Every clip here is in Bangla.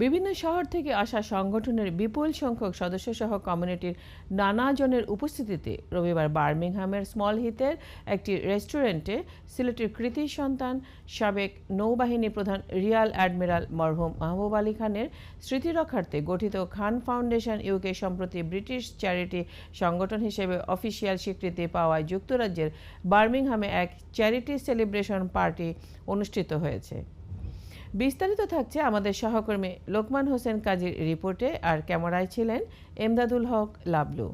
বিভিন্ন শহর থেকে আসা সংগঠনের বিপুল সংখ্যক সদস্যসহ কমিউনিটির নানা জনের উপস্থিতিতে রবিবার বার্মিংহামের স্মল হিতের একটি রেস্টুরেন্টে সিলেটের কৃতি সন্তান, সাবেক নৌবাহিনী প্রধান রিয়াল অ্যাডমিরাল মরহুম মাহবুব আলী খানের স্মৃতি রক্ষার্থে গঠিত খান ফাউন্ডেশন ইউকে সম্প্রতি ব্রিটিশ চ্যারিটি সংগঠন হিসেবে অফিসিয়াল স্বীকৃতি পাওয়ায় যুক্তরাজ্যের বার্মিংহামে এক চ্যারিটি সেলিব্রেশন পার্টি অনুষ্ঠিত হয়েছে। বিস্তারিত থাকছে আমাদের সহকর্মী লোকমান হোসেন কাজীর রিপোর্টে, আর ক্যামেরায় ছিলেন এমদাদুল হক লাবলু?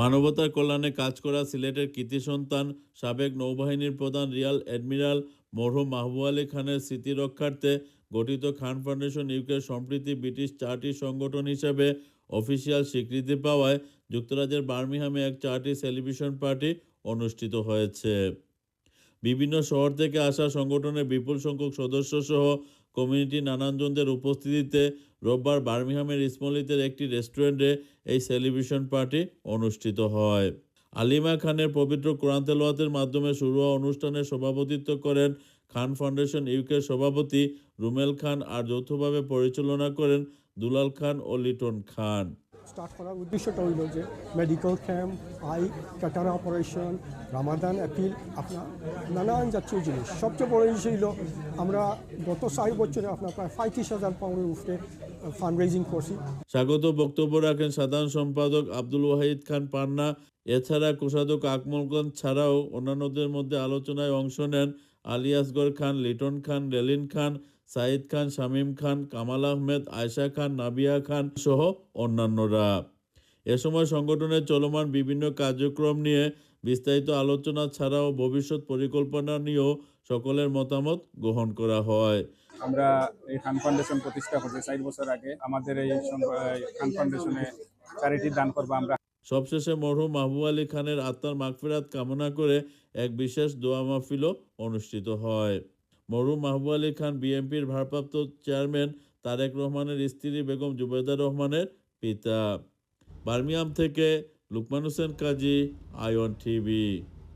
মানবতার কল্যাণে কাজ করা সিলেটের কৃতি সন্তান, সাবেক নৌবাহিনীর প্রধান রিয়াল অ্যাডমিরাল মরহুম মাহবুব আলী খানের স্মৃতি রক্ষার্থে গঠিত খান ফাউন্ডেশন ইউকের সম্প্রীতি ব্রিটিশ চার্টি সংগঠন হিসেবে অফিসিয়াল স্বীকৃতি পাওয়ায় যুক্তরাজ্যের বার্মিহামে এক চার্টি সেলিব্রেশন পার্টি অনুষ্ঠিত হয়েছে। বিভিন্ন শহর থেকে আসা সংগঠনের বিপুল সংখ্যক সদস্য সহ কমিউনিটি নানানজনদের উপস্থিতিতে রোববার বার্মিহামের ইসমলিতের একটি রেস্টুরেন্টে এই সেলিব্রেশন পার্টি অনুষ্ঠিত হয়। আলিমা খানের পবিত্র কোরআন তেলাওয়াতের মাধ্যমে শুরু হওয়া অনুষ্ঠানে সভাপতিত্ব করেন খান ফাউন্ডেশন ইউকের সভাপতি রুমেল খান আর যৌথভাবে পরিচালনা করেন দুলাল খান ও লিটন খান। স্টার্ট করার উদ্দেশ্যটা হইল যে medical camp eye cataract operation Ramadan appeal আপনার নানান জাতীয় জিনিস। সবচেয়ে বড় জিনিস হইল, আমরা গত ষাট বছরে আপনার প্রায় পঁয়ত্রিশ হাজার পাউন্ডের উপরে ফান্ড রেজিং করছি। স্বাগত বক্তব্য রাখেন সাধারণ সম্পাদক আব্দুল ওয়াহিদ খান পান্না। এছাড়া কোষাধ্যক্ষ আকমল খান ছাড়াও অন্যান্যদের মধ্যে আলোচনায় অংশ নেন আলী আসগর খান, লিটন খান রেলিন খান সাইদ খান শামীম খান কামাল আহমেদ আয়শা খান নাবিয়া খান সহ অন্যান্যরা। এ সময় সংগঠনের চলমান বিভিন্ন কার্যক্রম নিয়ে বিস্তারিত আলোচনা ছাড়াও ভবিষ্যৎ পরিকল্পনা নিয়েও সকলের মতামত গ্রহণ করা হয়। আমরা এই খান ফাউন্ডেশন প্রতিষ্ঠা করছি ষাট বছর আগে আমাদের এই এই খান ফাউন্ডেশনে চ্যারিটি দান করব আমরা। সবশেষে মরহুম মাহবুব আলী খানের আত্মার মাগফিরাত কামনা করে এক বিশেষ দোয়া মাহফিলও অনুষ্ঠিত হয়। মরহুম মাহবুব আলী খান, বিএনপির ভারপ্রাপ্ত চেয়ারম্যান তারেক রহমানের স্ত্রী বেগম জুবেদা রহমানের পিতা। বার্মিয়াম থেকে লুকমান হোসেন, কাজী আয়ন টিভি।